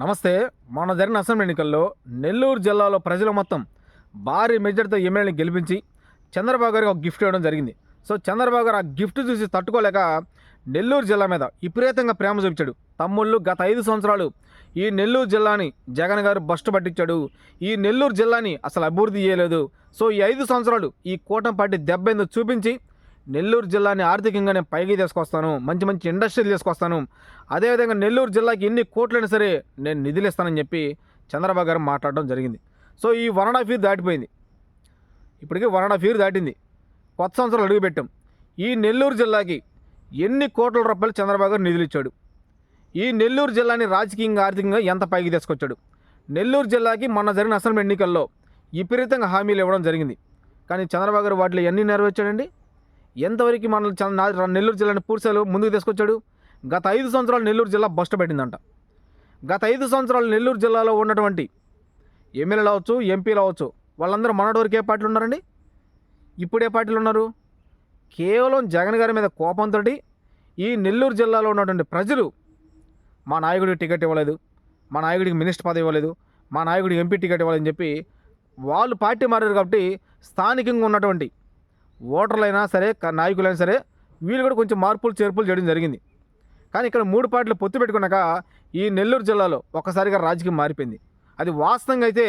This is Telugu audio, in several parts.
నమస్తే మొన్న జరిగిన అసెంబ్లీ ఎన్నికల్లో నెల్లూరు జిల్లాలో ప్రజలు మొత్తం భారీ మెజార్టీతో ఎమ్మెల్యేని గెలిపించి చంద్రబాబు గారికి ఒక గిఫ్ట్ ఇవ్వడం జరిగింది. సో చంద్రబాబు గారు ఆ గిఫ్ట్ చూసి తట్టుకోలేక నెల్లూరు జిల్లా మీద విపరీతంగా ప్రేమ చూపించాడు. తమ్ముళ్ళు గత ఐదు సంవత్సరాలు ఈ నెల్లూరు జిల్లాని జగన్ గారు బస్టు పట్టించాడు. ఈ నెల్లూరు జిల్లాని అసలు అభివృద్ధి చేయలేదు. సో ఈ ఐదు సంవత్సరాలు ఈ కూటమి పార్టీ దెబ్బ చూపించి నెల్లూరు జిల్లాని ఆర్థికంగా నేను పైకి తీసుకొస్తాను మంచి మంచి ఇండస్ట్రీలు తీసుకొస్తాను. అదేవిధంగా నెల్లూరు జిల్లాకి ఎన్ని కోట్లైనా సరే నేను నిధులు ఇస్తానని చెప్పి చంద్రబాబు గారు మాట్లాడడం జరిగింది. సో ఈ వన్ అండ్ హాఫ్ ఇయర్ దాటిపోయింది. ఇప్పటికీ వన్ అండ్ హాఫ్ ఇయర్ దాటింది. కొత్త సంవత్సరం అడుగుపెట్టాం. ఈ నెల్లూరు జిల్లాకి ఎన్ని కోట్ల రూపాయలు చంద్రబాబు గారు నిధులు ఇచ్చాడు ఈ నెల్లూరు జిల్లాని రాజకీయంగా ఆర్థికంగా ఎంత పైకి తీసుకొచ్చాడు? నెల్లూరు జిల్లాకి మొన్న జరిగిన అసెంబ్లీ ఎన్నికల్లో విపరీతంగా హామీలు ఇవ్వడం జరిగింది. కానీ చంద్రబాబు గారు వాటిలో ఎన్ని నెరవేర్చాడండి? ఎంతవరకు మన నెల్లూరు జిల్లాని పూర్తిలో ముందుకు తీసుకొచ్చాడు? గత ఐదు సంవత్సరాలు నెల్లూరు జిల్లా బస్ట పెట్టిందంట. గత ఐదు సంవత్సరాలు నెల్లూరు జిల్లాలో ఉన్నటువంటి ఎమ్మెల్యేలు అవచ్చు ఎంపీలు అవ్వచ్చు వాళ్ళందరూ మనటి వరకు ఏ పార్టీలు ఉన్నారండి? ఇప్పుడు ఏ పార్టీలు ఉన్నారు. కేవలం జగన్ గారి మీద కోపంతో ఈ నెల్లూరు జిల్లాలో ఉన్నటువంటి ప్రజలు మా నాయకుడికి టికెట్ ఇవ్వలేదు మా నాయకుడికి మినిస్టర్ పదవి ఇవ్వలేదు మా నాయకుడికి ఎంపీ టికెట్ ఇవ్వాలని చెప్పి వాళ్ళు పార్టీ మారారు కాబట్టి స్థానికంగా ఉన్నటువంటి ఓటర్లైనా సరే నాయకులైనా సరే వీళ్ళు కూడా కొంచెం మార్పులు చేర్పులు చేయడం జరిగింది. కానీ ఇక్కడ మూడు పార్టీలు పొత్తు పెట్టుకున్నాక ఈ నెల్లూరు జిల్లాలో ఒక్కసారిగా రాజకీయం మారిపోయింది. అది వాస్తవంగా అయితే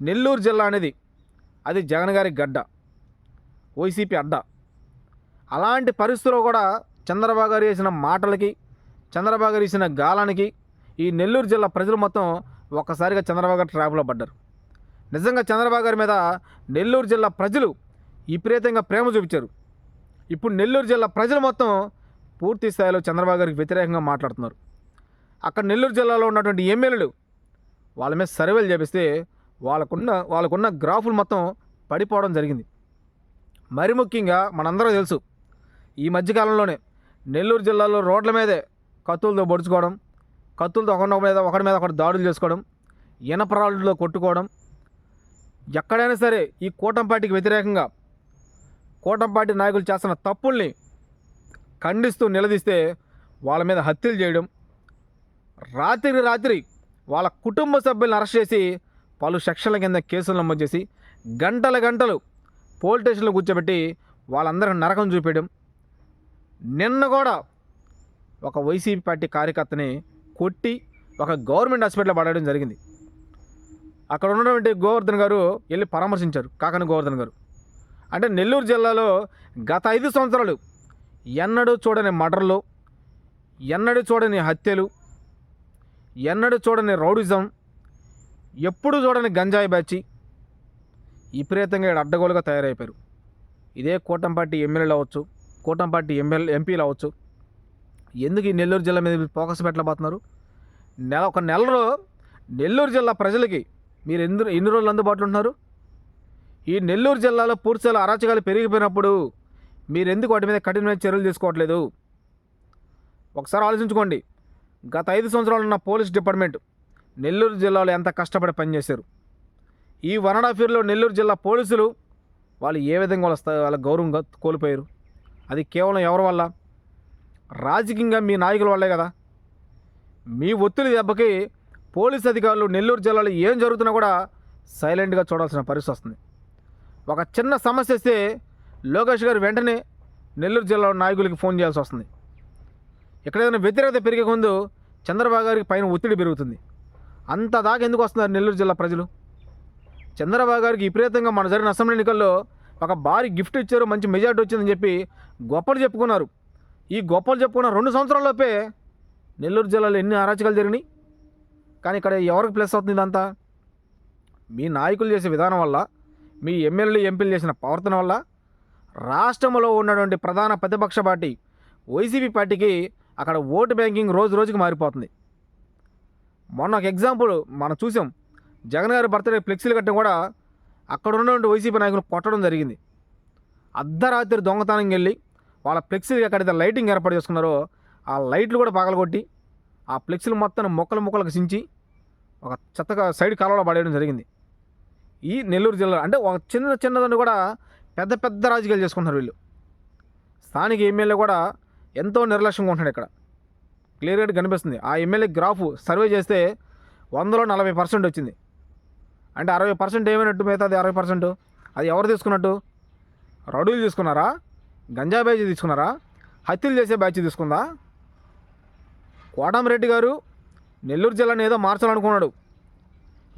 నెల్లూరు జిల్లా అనేది అది జగన్ గారి గడ్డ వైసీపీ అడ్డ. అలాంటి పరిస్థితుల్లో కూడా చంద్రబాబు గారు వేసిన మాటలకి చంద్రబాబు గారు వేసిన గాలానికి ఈ నెల్లూరు జిల్లా ప్రజలు మొత్తం ఒక్కసారిగా చంద్రబాబు గారు ట్రాప్లో పడ్డారు. నిజంగా చంద్రబాబు గారి మీద నెల్లూరు జిల్లా ప్రజలు విపరీతంగా ప్రేమ చూపించారు. ఇప్పుడు నెల్లూరు జిల్లా ప్రజలు మొత్తం పూర్తి స్థాయిలో చంద్రబాబు గారికి వ్యతిరేకంగా మాట్లాడుతున్నారు. అక్కడ నెల్లూరు జిల్లాలో ఉన్నటువంటి ఎమ్మెల్యేలు వాళ్ళ మీద సర్వేలు చేపిస్తే వాళ్ళకున్న వాళ్ళకున్న గ్రాఫులు మొత్తం పడిపోవడం జరిగింది. మరి ముఖ్యంగా మనందరూ తెలుసు ఈ మధ్యకాలంలోనే నెల్లూరు జిల్లాలో రోడ్ల మీదే కత్తులతో పొడుచుకోవడం కత్తులతో ఒకరి మీద ఒకరి మీద ఒకటి దాడులు చేసుకోవడం ఇనపరాళ్ళలో కొట్టుకోవడం ఎక్కడైనా సరే ఈ కూటమి పార్టీకి వ్యతిరేకంగా కూటంపాటి నాయకులు చేస్తున్న తప్పుల్ని ఖండిస్తూ నిలదీస్తే వాళ్ళ మీద హత్యలు చేయడం రాత్రి రాత్రి వాళ్ళ కుటుంబ సభ్యులను అరెస్ట్ చేసి పలు సెక్షన్ల కింద కేసులు నమోదు చేసి గంటల గంటలు పోలీస్ స్టేషన్లో కూర్చోబెట్టి వాళ్ళందరికీ నరకం చూపించడం నిన్న కూడా ఒక వైసీపీ పార్టీ కార్యకర్తని కొట్టి ఒక గవర్నమెంట్ హాస్పిటల్లో పడడం జరిగింది. అక్కడ ఉన్నటువంటి గోవర్ధన్ గారు వెళ్ళి పరామర్శించారు కాకని గోవర్ధన్ గారు. అంటే నెల్లూరు జిల్లాలో గత ఐదు సంవత్సరాలు ఎన్నడూ చూడని మర్డర్లు ఎన్నడూ చూడని హత్యలు ఎన్నడూ చూడని రౌడిజం ఎప్పుడు చూడని గంజాయి బ్యాచి విపరీతంగా ఈడ అడ్డగోలుగా తయారైపోయారు. ఇదే కూటమి పార్టీ ఎమ్మెల్యేలు అవ్వచ్చు కూటమి పార్టీ ఎమ్మెల్యే ఎంపీలు అవ్వచ్చు. ఎందుకు ఈ నెల్లూరు జిల్లా మీద మీరు ఫోకస్ పెట్టలేకపోతున్నారు? నెల ఒక నెలలో నెల్లూరు జిల్లా ప్రజలకి మీరు ఎందు ఎన్ని రోజులు అందుబాటులో ఉంటున్నారు? ఈ నెల్లూరు జిల్లాలో పూర్తిస్థాయిలో అరాచకాలు పెరిగిపోయినప్పుడు మీరెందుకు వాటి మీద కఠినమైన చర్యలు తీసుకోవట్లేదు? ఒకసారి ఆలోచించుకోండి. గత ఐదు సంవత్సరాలు ఉన్న పోలీస్ డిపార్ట్మెంట్ నెల్లూరు జిల్లాలో ఎంత కష్టపడి పనిచేశారు? ఈ వన్ అండ్ హాఫ్ ఇయర్లో నెల్లూరు జిల్లా పోలీసులు వాళ్ళు ఏ విధంగా వాళ్ళ వాళ్ళ గౌరవంగా కోల్పోయారు? అది కేవలం ఎవరి వల్ల? రాజకీయంగా మీ నాయకుల వల్లే కదా. మీ ఒత్తిడి దెబ్బకి పోలీస్ అధికారులు నెల్లూరు జిల్లాలో ఏం జరుగుతున్నా కూడా సైలెంట్గా చూడాల్సిన పరిస్థితి వస్తుంది. ఒక చిన్న సమస్య వస్తే లోకేష్ గారు వెంటనే నెల్లూరు జిల్లా నాయకులకి ఫోన్ చేయాల్సి వస్తుంది. ఇక్కడ ఏదైనా వ్యతిరేకత పెరిగే ముందు చంద్రబాబు గారికి పైన ఒత్తిడి పెరుగుతుంది. అంత దాకా ఎందుకు వస్తున్నారు నెల్లూరు జిల్లా ప్రజలు? చంద్రబాబు గారికి విపరీతంగా మన జరిగిన అసెంబ్లీ ఎన్నికల్లో ఒక భారీ గిఫ్ట్ ఇచ్చారు మంచి మెజార్టీ వచ్చిందని చెప్పి గొప్పలు చెప్పుకున్నారు. ఈ గొప్పలు చెప్పుకున్న రెండు సంవత్సరాల్లోపే నెల్లూరు జిల్లాలో ఎన్ని అరాచకాలు జరిగినాయి? కానీ ఇక్కడ ఎవరికి ప్లస్ అవుతుంది ఇదంతా? మీ నాయకులు చేసే విధానం వల్ల మీ ఎమ్మెల్యే ఎంపీలు చేసిన ప్రవర్తన వల్ల రాష్ట్రంలో ఉన్నటువంటి ప్రధాన ప్రతిపక్ష పార్టీ వైసీపీ పార్టీకి అక్కడ ఓటు బ్యాంకింగ్ రోజు రోజుకి మారిపోతుంది. మొన్న ఒక ఎగ్జాంపుల్ మనం చూసాం. జగన్ గారి బర్త్డే ఫ్లెక్సీలు కట్టడం కూడా అక్కడ ఉన్నటువంటి వైసీపీ నాయకులు కొట్టడం జరిగింది. అర్ధరాత్రి దొంగతనం వెళ్ళి వాళ్ళ ఫ్లెక్సీలు ఎక్కడైతే లైటింగ్ ఏర్పాటు చేసుకున్నారో ఆ లైట్లు కూడా పగలగొట్టి ఆ ఫ్లెక్సీలు మొత్తం మొక్కలు మొక్కలకు సించి ఒక చెత్తగా సైడ్ కాలంలో పడేయడం జరిగింది. ఈ నెల్లూరు జిల్లా అంటే ఒక చిన్న చిన్నదాన్ని కూడా పెద్ద పెద్ద రాజకీయాలు చేసుకుంటున్నారు వీళ్ళు. స్థానిక ఎమ్మెల్యే కూడా ఎంతో నిర్లక్ష్యంగా ఉంటున్నాడు ఇక్కడ. క్లియర్గా కనిపిస్తుంది. ఆ ఎమ్మెల్యే గ్రాఫ్ సర్వే చేస్తే వందలో నలభై పర్సెంట్ వచ్చింది. అంటే అరవై పర్సెంట్ ఏమైనట్టు మిగతాది అరవై పర్సెంట్? అది ఎవరు తీసుకున్నట్టు? రౌడీలు తీసుకున్నారా? గంజా బ్యాచ్ తీసుకున్నారా? హత్యలు చేసే బ్యాచ్ తీసుకుందా? కోటమిరెడ్డి గారు నెల్లూరు జిల్లాని ఏదో మార్చాలనుకున్నాడు.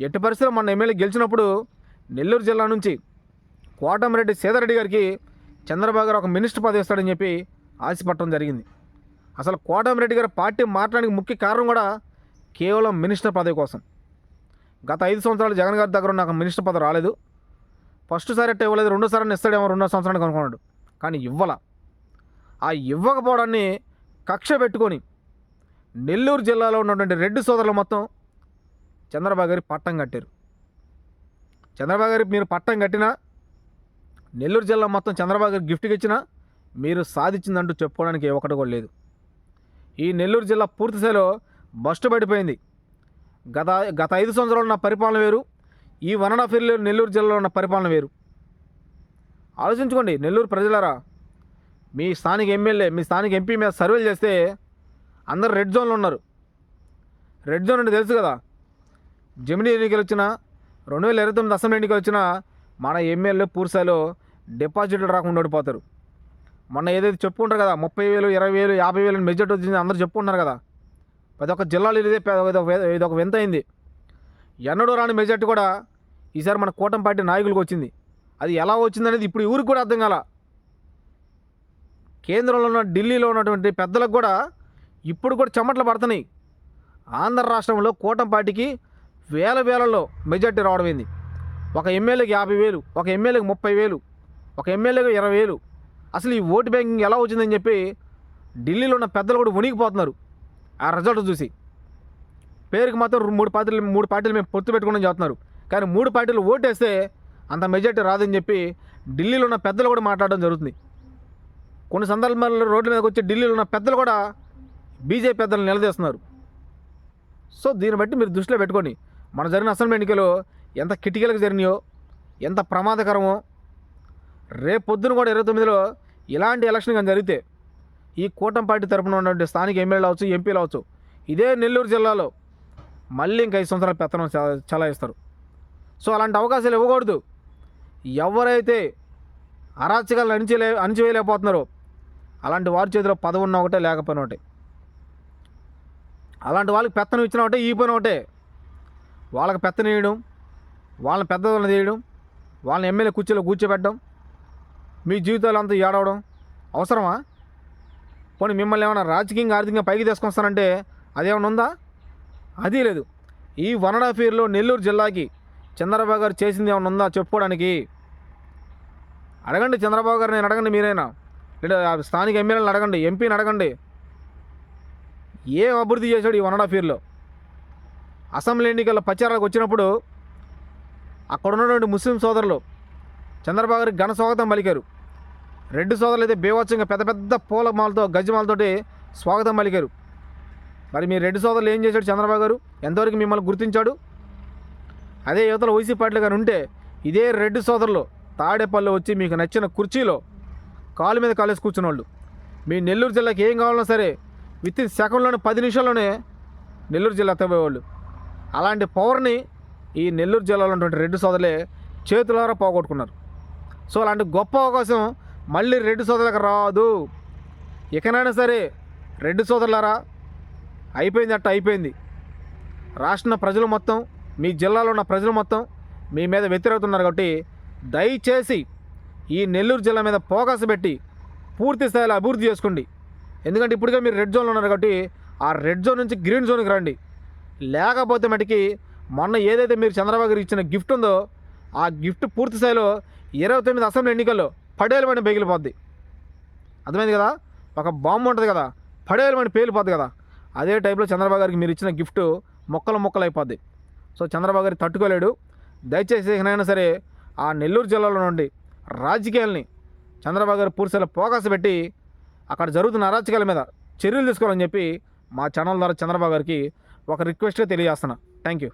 ఎట్టి పరిస్థితుల్లో మన ఎమ్మెల్యే గెలిచినప్పుడు నెల్లూరు జిల్లా నుంచి కోటమిరెడ్డి సీతారెడ్డి గారికి చంద్రబాబు గారు ఒక మినిస్టర్ పదవి ఇస్తాడని చెప్పి ఆశపట్టడం జరిగింది. అసలు కోటమిరెడ్డి గారు పార్టీ మారడానికి ముఖ్య కారణం కూడా కేవలం మినిస్టర్ పదవి కోసం. గత ఐదు సంవత్సరాలు జగన్ గారి దగ్గర నాకు మినిస్టర్ పదవి రాలేదు. ఫస్ట్ సారి అట్ట ఇవ్వలేదు రెండోసారి ఇస్తాడేమో రెండో సంవత్సరానికి అనుకున్నాడు. కానీ ఇవ్వాల. ఆ ఇవ్వకపోవడాన్ని కక్ష పెట్టుకొని నెల్లూరు జిల్లాలో ఉన్నటువంటి రెడ్డి సోదరులు మొత్తం చంద్రబాబు గారి పట్టం కట్టారు. చంద్రబాబు గారికి మీరు పట్టం కట్టినా నెల్లూరు జిల్లా మొత్తం చంద్రబాబు గారికి గిఫ్ట్కి ఇచ్చినా మీరు సాధించిందంటూ చెప్పుకోవడానికి ఒకటి కూడా లేదు. ఈ నెల్లూరు జిల్లా పూర్తి స్థాయిలో బస్టు పడిపోయింది. గత గత ఐదు సంవత్సరాలు ఉన్న పరిపాలన వేరు ఈ వన్ అండ్ హాఫ్ ఇయర్లో నెల్లూరు జిల్లాలో ఉన్న పరిపాలన వేరు. ఆలోచించుకోండి నెల్లూరు ప్రజలారా మీ స్థానిక ఎమ్మెల్యే మీ స్థానిక ఎంపీ మీద సర్వేలు చేస్తే అందరు రెడ్ జోన్లో ఉన్నారు. రెడ్ జోన్ అంటే తెలుసు కదా జమినీ ఎన్నికలు వచ్చినా రెండు వేల ఇరవై తొమ్మిది అసెంబ్లీ ఎన్నికలు వచ్చినా మన ఎమ్మెల్యే పూర్సాలో డిపాజిట్లు రాకుండా ఓడిపోతారు. మొన్న ఏదైతే చెప్పుకుంటారు కదా ముప్పై వేలు ఇరవై వేలు యాభై వేలు మెజార్టీ వచ్చింది అందరూ చెప్పుకుంటున్నారు కదా. ప్రతి ఒక్క జిల్లాలో ఇదే ఇది ఒక వింత అయింది. ఎన్నడూ రాని మెజార్టీ కూడా ఈసారి మన కూటమి పార్టీ నాయకులకు వచ్చింది. అది ఎలా వచ్చిందనేది ఇప్పుడు ఊరికి కూడా అర్థం కాల. కేంద్రంలో ఉన్న ఢిల్లీలో ఉన్నటువంటి పెద్దలకు కూడా ఇప్పుడు కూడా చెమటలు పడుతున్నాయి. ఆంధ్ర రాష్ట్రంలో కూటమి పార్టీకి వేల వేలలో మెజార్టీ రావడం ఏంది? ఒక ఎమ్మెల్యేకి యాభై వేలు ఒక ఎమ్మెల్యేకి ముప్పై వేలు ఒక ఎమ్మెల్యేకి ఇరవై వేలు. అసలు ఈ ఓటు బ్యాంకింగ్ ఎలా వచ్చిందని చెప్పి ఢిల్లీలో ఉన్న పెద్దలు కూడా వణికిపోతున్నారు. ఆ రిజల్ట్ చూసి. పేరుకి మాత్రం మూడు పార్టీలు మూడు పార్టీలు మేము పొత్తు పెట్టుకుని చెప్తున్నారు కానీ మూడు పార్టీలు ఓటేస్తే అంత మెజార్టీ రాదని చెప్పి ఢిల్లీలో ఉన్న పెద్దలు కూడా మాట్లాడడం జరుగుతుంది. కొన్ని సందర్భాల్లో రోడ్ల మీదకి వచ్చి ఢిల్లీలో ఉన్న పెద్దలు కూడా బీజేపీ పెద్దలు నిలదీస్తున్నారు. సో దీన్ని బట్టి మీరు దృష్టిలో పెట్టుకోండి మన జరిగిన అసెంబ్లీ ఎన్నికలు ఎంత కిటికీలకు జరిగినాయో ఎంత ప్రమాదకరమో రేపు పొద్దున కూడా ఇరవై తొమ్మిదిలో ఇలాంటి ఎలక్షన్ కానీ జరిగితే ఈ కూటమి పార్టీ తరపున ఉన్నటువంటి స్థానిక ఎమ్మెల్యేలు అవచ్చు ఎంపీలు అవచ్చు ఇదే నెల్లూరు జిల్లాలో మళ్ళీ ఇంకా ఐదు సంవత్సరాల పెత్తనం చ- చలాయిస్తారు. సో అలాంటి అవకాశాలు ఇవ్వకూడదు. ఎవరైతే అరాచకాలు అణిచిలే అణిచివేయలేకపోతున్నారో అలాంటి వారి చేతిలో పదవి ఉన్న ఒకటే లేకపోయిన ఒకటే. అలాంటి వాళ్ళకి పెత్తనం ఇచ్చిన ఒకటే ఈ పని ఒకటే. వాళ్ళకి పెత్తనేయడం వాళ్ళని పెద్దవాళ్ళని చేయడం వాళ్ళని ఎమ్మెల్యే కుర్చీలో కూర్చోబెట్టడం మీ జీవితాలు అంతా ఏడవడం అవసరమా? పోనీ మిమ్మల్ని ఏమైనా రాజకీయంగా ఆర్థికంగా పైకి తీసుకొస్తానంటే అదేమైనా ఉందా? అది లేదు. ఈ వన్ అండ్ హాఫ్ ఇయర్లో నెల్లూరు జిల్లాకి చంద్రబాబు గారు చేసింది ఏమైనా ఉందా చెప్పుకోవడానికి? అడగండి చంద్రబాబు గారు నేను అడగండి మీరైనా. లేదా స్థానిక ఎమ్మెల్యేలను అడగండి ఎంపీని అడగండి. ఏం అభివృద్ధి చేశాడు ఈ వన్ అండ్ హాఫ్ ఇయర్లో? అసెంబ్లీ ఎన్నికల ప్రచారాలకు వచ్చినప్పుడు అక్కడ ఉన్నటువంటి ముస్లిం సోదరులు చంద్రబాబు గారికి ఘన స్వాగతం పలికారు. రెడ్డి సోదరులు అయితే బేవచ్చంగా పెద్ద పెద్ద పూల మాలతో గజ్జమాలతోటి స్వాగతం పలికారు. మరి మీ రెడ్డి సోదరులు ఏం చేశాడు చంద్రబాబు గారు? ఎంతవరకు మిమ్మల్ని గుర్తించాడు? అదే యువతల వైసీపీ పార్టీలు కానీ ఉంటే ఇదే రెడ్డి సోదరులు తాడేపల్లి వచ్చి మీకు నచ్చిన కుర్చీలో కాలు మీద కాలేసి కూర్చున్న వాళ్ళు మీ నెల్లూరు జిల్లాకి ఏం కావాలన్నా సరే విత్ ఇన్ సెకండ్లోనే పది నిమిషాల్లోనే నెల్లూరు జిల్లా ఎత్తపోయేవాళ్ళు అలాంటి పవర్ని ఈ నెల్లూరు జిల్లాలో ఉన్నటువంటి రెడ్డి సోదరులే చేతులారా పోగొట్టుకున్నారు. సో అలాంటి గొప్ప అవకాశం మళ్ళీ రెడ్డి సోదరులకు రాదు. ఇకనైనా సరే రెడ్డి సోదరులారా అయిపోయింది అట్ట అయిపోయింది. రాష్ట్ర ప్రజలు మొత్తం మీ జిల్లాలో ఉన్న ప్రజలు మొత్తం మీ మీద వ్యతిరేకుతున్నారు కాబట్టి దయచేసి ఈ నెల్లూరు జిల్లా మీద ఫోకస్ పెట్టి పూర్తి స్థాయిలో అభివృద్ధి చేసుకోండి. ఎందుకంటే ఇప్పటికే మీరు రెడ్ జోన్లో ఉన్నారు కాబట్టి ఆ రెడ్ జోన్ నుంచి గ్రీన్ జోన్కి రండి. లేకపోతే మటుకి మొన్న ఏదైతే మీరు చంద్రబాబు గారికి ఇచ్చిన గిఫ్ట్ ఉందో ఆ గిఫ్ట్ పూర్తి స్థాయిలో ఇరవై తొమ్మిది అసెంబ్లీ ఎన్నికల్లో పడేలు మని పేగిలిపోద్ది. అర్థమైంది కదా? ఒక బాంబు ఉంటుంది కదా పడేలు మని పేలిపోద్ది కదా. అదే టైప్లో చంద్రబాబు గారికి మీరు ఇచ్చిన గిఫ్ట్ మొక్కలు మొక్కలు అయిపోద్ది సో చంద్రబాబు గారికి తట్టుకోలేడు. దయచేసి అయినా సరే ఆ నెల్లూరు జిల్లాలో నుండి రాజకీయాల్ని చంద్రబాబు గారు పూర్తిలో ఫోకస్ పెట్టి అక్కడ జరుగుతున్న అరాచకాల మీద చర్యలు తీసుకోవాలని చెప్పి మా ఛానల్ ద్వారా చంద్రబాబు గారికి ఒక రిక్వెస్ట్గా తెలియజేస్తున్నా. Thank you